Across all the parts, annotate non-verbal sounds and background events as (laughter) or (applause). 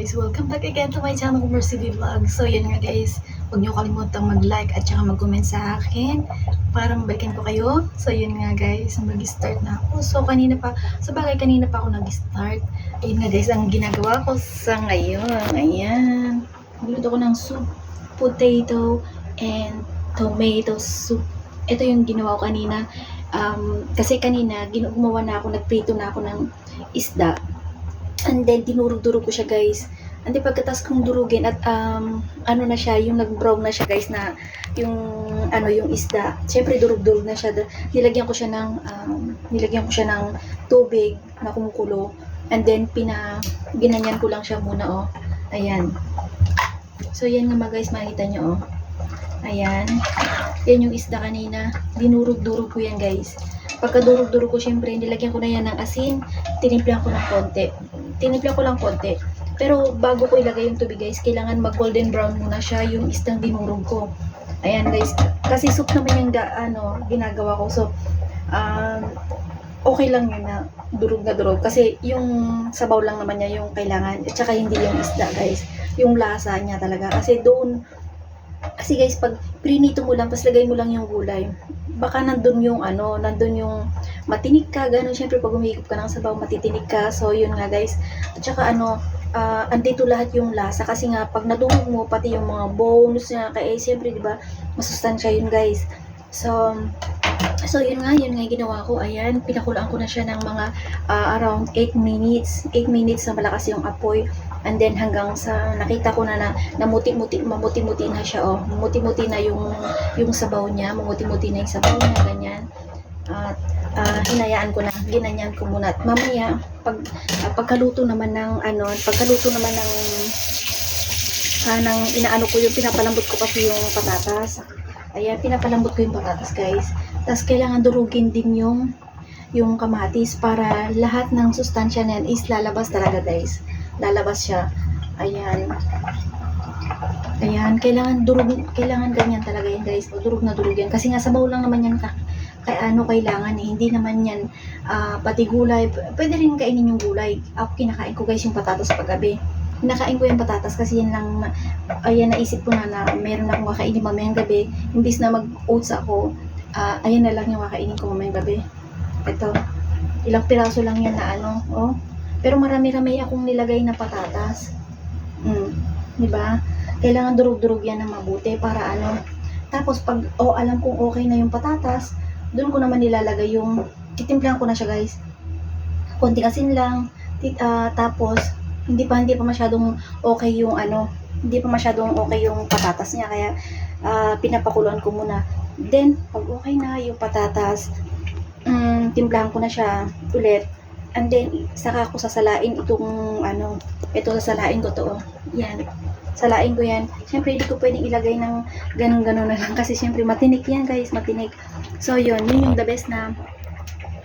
guys, welcome back again to my channel, Mercy V Vlog. So yun nga guys, huwag niyo kalimutang mag-like at saka mag-comment sa akin para mabalikan ko kayo. So yun nga guys, mag-start na ako. So kanina pa, sa bagay kanina pa ako nag-start. Ayun nga guys, ang ginagawa ko sa ngayon, ayan. Nagluto ko ng soup, potato, and tomato soup. Ito yung ginawa ko kanina. Um, kasi kanina, gumawa na ako, nagprito na ako ng isda. And then, dinurog-durog ko siya, guys. And then, pagkatas kong durugin at um, ano na siya, yung nag-brown na siya, guys, na yung, ano, yung isda. Siyempre, durog-durog na siya. Nilagyan ko siya ng, um, nilagyan ko siya ng tubig na kumukulo. And then, pina, ginanyan ko lang siya muna, oh. Ayan. So, yan nga mga guys, makita nyo, oh. Ayan. Yan yung isda kanina. Dinurog-durog ko yan, guys. Pagkadurog-durog ko, syempre, nilagyan ko na yan ng asin. Tinimplahan ko ng konti. Tinimplahan ko lang konti. Pero bago ko ilagay yung tubig, guys, kailangan mag-golden brown muna siya yung isdang dinurog ko. Ayan, guys. Kasi soup naman yung ga, ano, ginagawa ko. So, um, okay lang yun na durog na durog. Kasi yung sabaw lang naman niya yung kailangan. At saka hindi yung isda, guys. Yung lasa niya talaga. Kasi doon, kasi guys, pag prinito mo lang, tapos lagay mo lang yung gulay, baka nandun yung ano, nandun yung matinig ka, gano'n. Siyempre, pag umigop ka ng sabaw, matitinig ka. So, yun nga guys. At saka ano, ah, andito lahat yung lasa. Kasi nga, pag nadungog mo, pati yung mga bones niya, kaya eh, siyempre, di ba, masustansya yun guys. So, So, yun nga, yun nga ginawa ko. Ayan, pinakulaan ko na siya ng mga ah, around 8 minutes. 8 minutes na malakas yung apoy. And then hanggang sa nakita ko na na namuti-muti, mamuti-muti na siya. Oh. Mamuti-muti na yung, yung sabaw niya. Mamuti-muti na yung sabaw niya, ganyan. At ah, hinayaan ko na, ginanyan ko muna. At mamaya, pag, ah, pagkaluto naman ng, ano, pagkaluto naman ng, ah, ng inaano ko yung pinapalambot ko kasi yung patatas. Ayan, pinapalambot ko yung patatas, guys. Tapos kailangan durugin din yung yung kamatis para lahat ng sustansya na yan is lalabas talaga, guys. Lalabas siya. Ayan. Ayan, kailangan durug, kailangan ganyan talaga yan, guys. O, durug na durug yan. Kasi nga sabaw lang naman yan ka. Kaya ano kailangan eh. Hindi naman yan ah, pati gulay. Pwede rin kainin yung gulay. Ako kinakain ko guys yung patatas paggabi. Kinakain ko yung patatas kasi yan lang ayan naisip ko na na meron akong kakainin mamayang gabi. Imbis na mag-oats ako, ah, ayan na lang yung kakainin ko mamayang gabi. Ito. Ilang piraso lang yan na ano, oh. Pero marami-rami akong nilagay na patatas. Mm, 'di ba? Kailangan durug-durug yan ng mabuti para ano. Tapos pag oh, alam kong okay na yung patatas, doon ko naman nilalagay yung titimplahan ko na siya, guys. Konting asin lang. Tit, ah, tapos hindi pa hindi pa masyadong okay yung ano, hindi pa masyadong okay yung patatas niya kaya ah, pinapakuluan ko muna. Then pag okay na yung patatas, mm, timplahan ko na siya ulit. And then, saka ko sasalain itong, ano, ito sasalain ko to, oh. Yan. Salain ko yan. Siyempre, hindi ko pwedeng ilagay ng ganun-ganun na lang. Kasi siyempre, matinik yan, guys. Matinik. So, yun. Yun yung the best na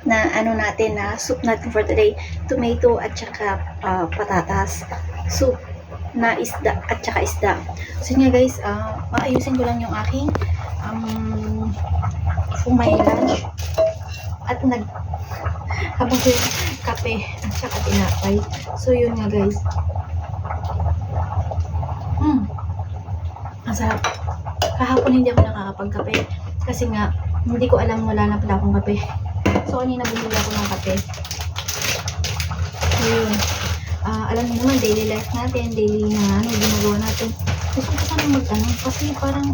na ano natin na soup natin for today tomato at saka ah, patatas soup na isda at saka isda so yun nga guys ah, maayusin ko lang yung aking um, for my lunch at nag habang ko yung kape at saka tinapay. So, yun nga guys. Hmm. Ang sarap. Kahapon hindi ako nakakapagkape. Kasi nga, hindi ko alam wala na pala akong kape. So, kanina bumili ako ng kape. So, yun. Ah, alam niyo naman, daily life natin, daily na ano, ginagawa natin. Gusto ko sana mag ano, kasi parang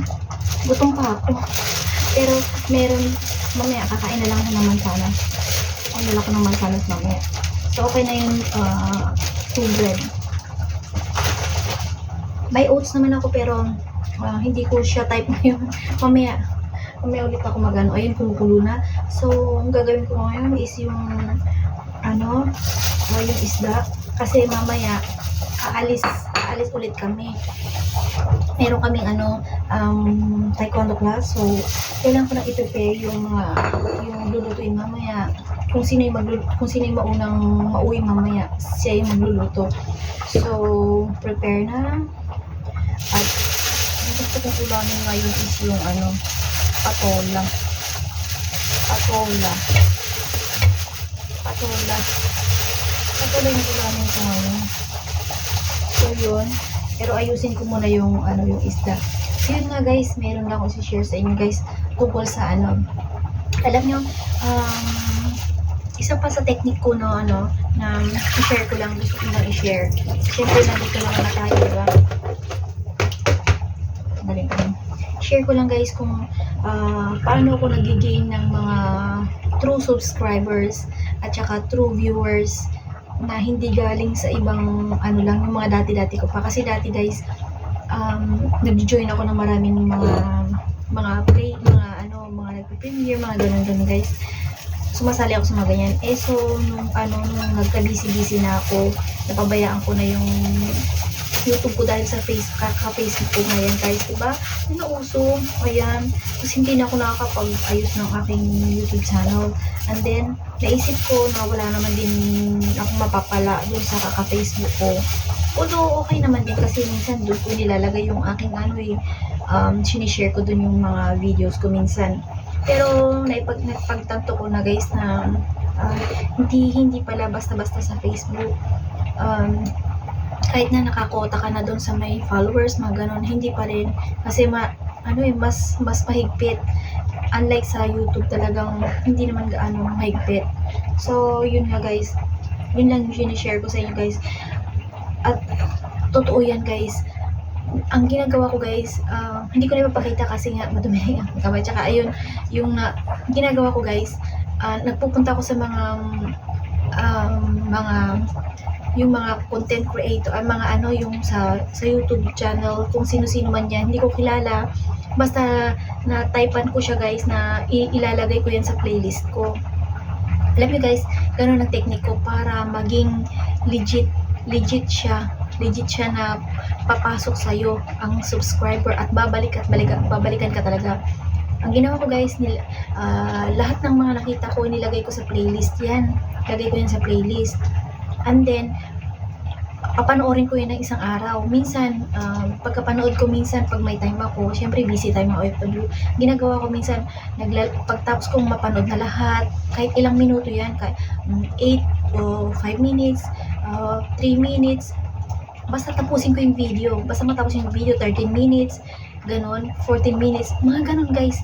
gutom pa ako. Pero, meron, mamaya kakain na lang ako ng mansanas. Ang lalaki ng mansanas mamaya. So, okay na yung uh, two bread. May oats naman ako pero ah, hindi ko siya type (laughs) ngayon. mamaya, mamaya ulit ako magano. Ayun, kumukulo na. So, ang gagawin ko ngayon is yung ano, ah, yung isda. Kasi mamaya, aalis, aalis ulit kami. Meron kaming ano, um, taekwondo class. So, kailangan ko na i-prepare yung mga, yung lulutuin mamaya. Kung sino yung magluluto, kung sino yung maunang mauwi mamaya, siya yung magluluto. So, prepare na. At, gusto kong ulamin ngayon is yung ano, patola. Patola. Patola. Patola yung ulamin ko ngayon. So, yun. Pero ayusin ko muna yung, ano, yung isda. So, yun nga guys, meron lang ako share sa inyo guys tungkol sa ano. Alam nyo, um, isa pa sa technique ko no, ano, na i-share ko lang, gusto ko lang i-share. Siyempre, nandito lang na tayo, diba? Dali rin. Share ko lang guys kung ah, paano ako nagigain ng mga true subscribers at saka true viewers na hindi galing sa ibang ano lang, yung mga dati-dati ko pa. Kasi dati guys, um, nag-join ako ng maraming mga mga play, mga ano, mga nagpe-premiere, mga ganun-ganun guys. Sumasali ako sa mga ganyan. Eh so, nung ano, nung nagka-busy-busy na ako, napabayaan ko na yung YouTube ko dahil sa Facebook, kaka-Facebook ko ngayon guys, diba? Yung nauso, ayan. Tapos hindi na ako nakakapag-ayos ng aking YouTube channel. And then, naisip ko na wala naman din ako mapapala dun sa kaka-Facebook ko. Although, okay naman din kasi minsan doon ko nilalagay yung aking ano eh, um, sinishare ko dun yung mga videos ko minsan. Pero, naipag, napagtanto ko na guys na ah, hindi, hindi pala basta-basta sa Facebook. Um, kahit na nakakota ka na doon sa may followers, mga ganun, hindi pa rin. Kasi ma, ano eh, mas, mas mahigpit. Unlike sa YouTube talagang hindi naman gaano mahigpit. So, yun nga guys. Yun lang yung sinishare ko sa inyo guys. At, totoo yan guys. Ang ginagawa ko guys, ah, hindi ko na ipapakita kasi nga madumi (laughs) ang kamay. Tsaka ayun, yung na, ginagawa ko guys, ah, nagpupunta ako sa mga um, mga yung mga content creator, ay mga ano yung sa sa YouTube channel, kung sino-sino man yan, hindi ko kilala. Basta na typean ko siya guys na ilalagay ko yan sa playlist ko. Alam niyo guys, ganun ang technique ko para maging legit legit siya. Legit siya na papasok sa iyo ang subscriber at babalik at balikan, babalikan ka talaga. Ang ginawa ko guys, nil, ah, lahat ng mga nakita ko nilagay ko sa playlist yan. Lagay ko yan sa playlist. And then, papanoorin ko yan ng isang araw. Minsan, um, pagkapanood ko minsan, pag may time ako, syempre busy time mga OFW, ginagawa ko minsan, nagla- pagtapos kong mapanood na lahat, kahit ilang minuto yan, kahit 8 o 5 minutes, 3 minutes, basta tapusin ko yung video. Basta matapos yung video, 13 minutes, ganon, 14 minutes, mga ganon guys.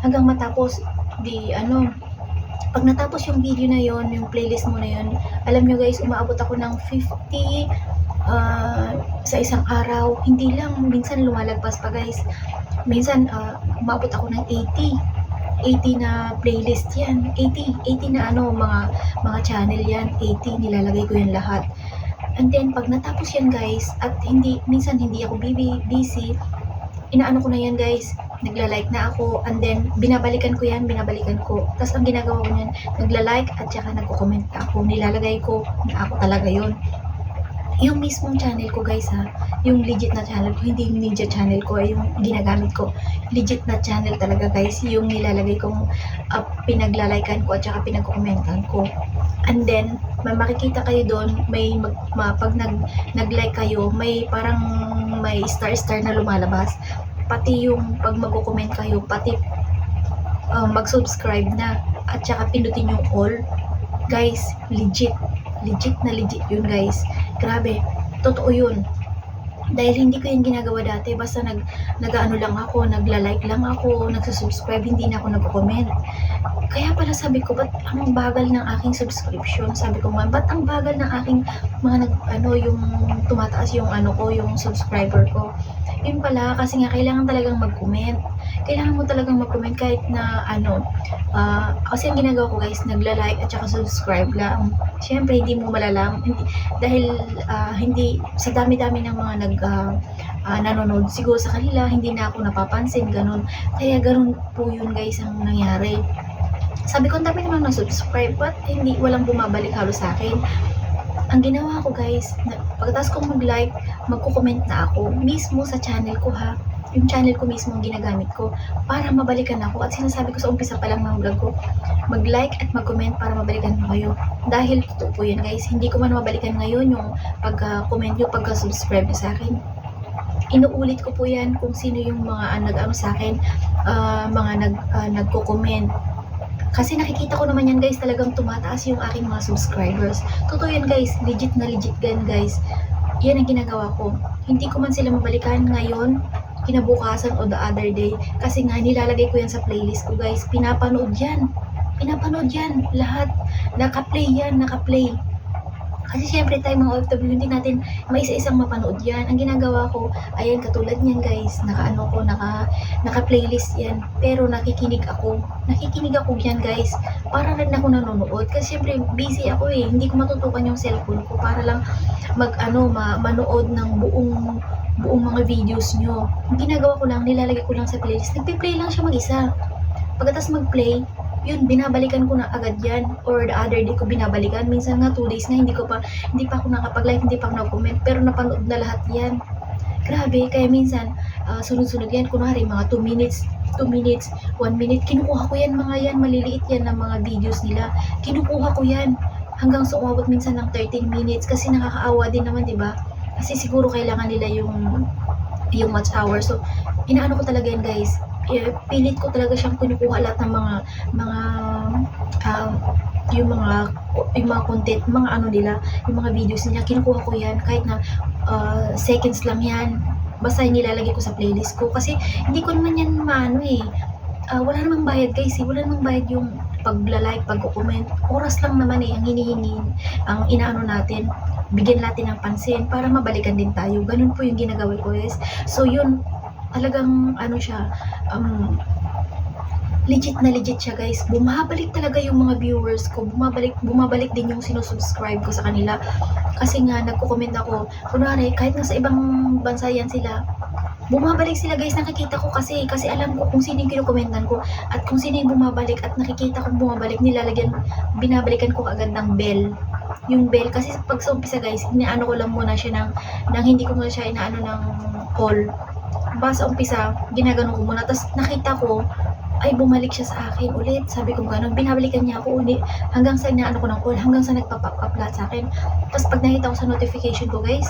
Hanggang matapos, di ano, pag natapos yung video na yon yung playlist mo na yon alam nyo guys, umaabot ako ng 50 ah, sa isang araw. Hindi lang, minsan lumalagpas pa guys. Minsan, ah, umabot ako ng 80. 80 na playlist yan. 80, 80 na ano, mga, mga channel yan. 80, nilalagay ko yan lahat. And then, pag natapos yan guys, at hindi, minsan hindi ako busy, inaano ko na yan guys, nagla-like na ako, and then, binabalikan ko yan, binabalikan ko. Tapos, ang ginagawa ko yan, nagla-like at saka nagko-comment ako, nilalagay ko na ako talaga yon yung mismong channel ko guys ha, yung legit na channel ko, hindi yung ninja channel ko, ay yung ginagamit ko. Legit na channel talaga guys, yung nilalagay kong uh, pinaglalikean ko at saka pinagkokomentan ko. And then, may makikita kayo doon, may mag, ma, nag, nag-like kayo, may parang may star-star na lumalabas. Pati yung pag magko-comment kayo, pati uh, mag-subscribe na at saka pindutin yung all. Guys, legit. Legit na legit yun guys. Grabe, totoo yun. Dahil hindi ko yung ginagawa dati, basta nag, nag-ano lang ako, nagla-like lang ako, nagsusubscribe, hindi na ako nagko-comment. Kaya pala sabi ko, ba't ang bagal ng aking subscription? Sabi ko nga, ba't ang bagal ng aking mga nag, ano, yung tumataas yung ano ko, yung subscriber ko? Yun pala, kasi nga kailangan talagang mag-comment. Kailangan mo talagang mag-comment kahit na ano, ah, kasi ang ginagawa ko guys, nagla-like at saka subscribe lang. Siyempre, hindi mo malalaman, hindi, dahil ah, hindi, sa dami-dami ng mga nag, ah, ah, nanonood, siguro sa kanila, hindi na ako napapansin, ganun. Kaya ganun po yun guys ang nangyari. Sabi ko, ang dami naman na-subscribe, but hindi, walang bumabalik halos sa akin. Ang ginawa ko guys, na, pagkatapos kong mag-like, magko-comment na ako, mismo sa channel ko ha, yung channel ko mismo ang ginagamit ko para mabalikan ako at sinasabi ko sa umpisa pa lang ng vlog ko mag-like at mag-comment para mabalikan ko kayo. Dahil totoo po yan guys. Hindi ko man mabalikan ngayon yung pagka-comment nyo pagka-subscribe nyo sa akin. Inuulit ko po yan kung sino yung mga uh, nag-ano sa akin ah, mga nag, ah, nagko-comment. Kasi nakikita ko naman yan guys talagang tumataas yung aking mga subscribers. Totoo yan guys. Legit na legit gan guys. Yan ang ginagawa ko. Hindi ko man sila mabalikan ngayon, kinabukasan o the other day. Kasi nga, nilalagay ko yan sa playlist ko guys. Pinapanood yan. Pinapanood yan. Lahat. Naka-play yan. Naka-play. Kasi syempre tayo mga OFW, hindi natin maisa-isang mapanood yan. Ang ginagawa ko, ayan, katulad niyan guys, naka-ano ko, naka, naka-playlist yan. Pero nakikinig ako. Nakikinig ako yan guys. Para rin ako nanonood. Kasi syempre, busy ako eh. Hindi ko matutukan yung cellphone ko para lang mag, ano, ma, manood ng buong buong mga videos nyo. Ang ginagawa ko lang, nilalagay ko lang sa playlist. Nagpe-play lang siya mag-isa. Pagkatapos mag-play, yun, binabalikan ko na agad yan. Or the other day ko binabalikan. Minsan nga, two days na, hindi ko pa, hindi pa ako nakapag-live, hindi pa ako nag-comment. Pero napanood na lahat yan. Grabe, kaya minsan, ah, sunod-sunod yan. Kunwari, mga 2 minutes, 2 minutes, 1 minute. Kinukuha ko yan, mga yan. Maliliit yan ng mga videos nila. Kinukuha ko yan. Hanggang sa minsan ng 13 minutes. Kasi nakakaawa din naman, di ba? Kasi siguro kailangan nila yung yung watch hour. So, inaano ko talaga yan, guys. Eh, Pilit ko talaga siyang kinukuha lahat ng mga mga um, yung mga yung mga content, mga ano nila, yung mga videos nila, kinukuha ko yan kahit na uh, seconds lang yan. Basta nilalagay ko sa playlist ko kasi hindi ko naman yan maano eh. Ah, wala namang bayad guys eh. Wala namang bayad yung pagla-like, pag-comment. Oras lang naman eh ang hinihingi, ang inaano natin. Bigyan natin ng pansin para mabalikan din tayo. Ganun po yung ginagawa ko guys. So yun, talagang ano siya, um, legit na legit siya guys. Bumabalik talaga yung mga viewers ko. Bumabalik, bumabalik din yung sinusubscribe ko sa kanila. Kasi nga, nagko-comment ako. Kunwari, kahit nga sa ibang bansa yan sila, bumabalik sila guys, nakikita ko kasi, kasi alam ko kung sino yung kinukomentan ko at kung sino yung bumabalik at nakikita kong bumabalik, nilalagyan, binabalikan ko agad ng bell. Yung bell, kasi pag sa umpisa guys, inaano ko lang muna siya ng, ng hindi ko muna siya inaano ng call. Ba sa umpisa, ginaganon ko muna, tapos nakita ko, ay bumalik siya sa akin ulit. Sabi ko gano'n, binabalikan niya ako ulit hanggang sa inaano ko ng call, hanggang sa nagpa-pop up lahat sa akin. Tapos pag nakita ko sa notification ko guys,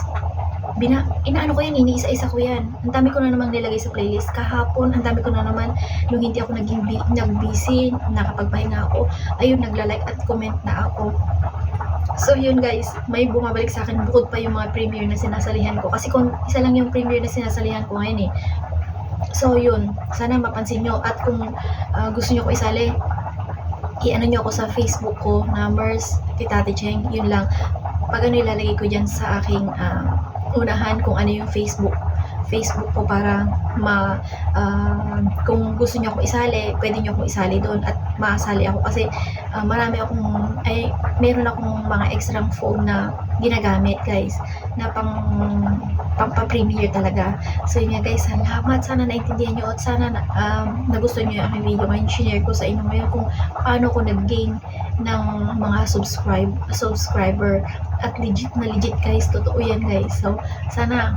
bina, inaano ko yan, iniisa-isa ko yan. Ang dami ko na namang nilagay sa playlist. Kahapon, ang dami ko na naman, nung hindi ako naging bi- nag-busy, nakapagpahinga ako, ayun, nagla-like at comment na ako. So yun guys, may bumabalik sa akin bukod pa yung mga premiere na sinasalihan ko. Kasi kung isa lang yung premiere na sinasalihan ko ngayon eh. So yun, sana mapansin nyo. At kung ah, gusto nyo ko isali, i-ano nyo ako sa Facebook ko, numbers, Titati Cheng, yun lang. Pag ano ilalagay ko dyan sa aking ah, unahan kung ano yung Facebook Facebook ko para ma ah, kung gusto niyo akong isali, pwede niyo akong isali doon at maasali ako kasi ah, marami akong ay meron akong mga extra phone na ginagamit guys na pang pampa-premiere talaga. So yun nga guys, salamat. Sana naintindihan nyo at sana na, um, nagustuhan nyo yung aking video ngayon. Share ko sa inyo ngayon kung paano ko nag-gain ng mga subscribe subscriber at legit na legit guys. Totoo yan guys. So sana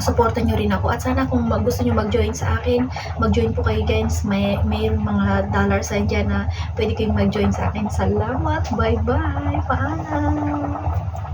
supportan nyo rin ako. At sana kung mag, gusto nyo mag-join sa akin mag-join po kayo guys. May mayroong mga dollar sign dyan na pwede kayong mag-join sa akin. Salamat. Bye bye paalam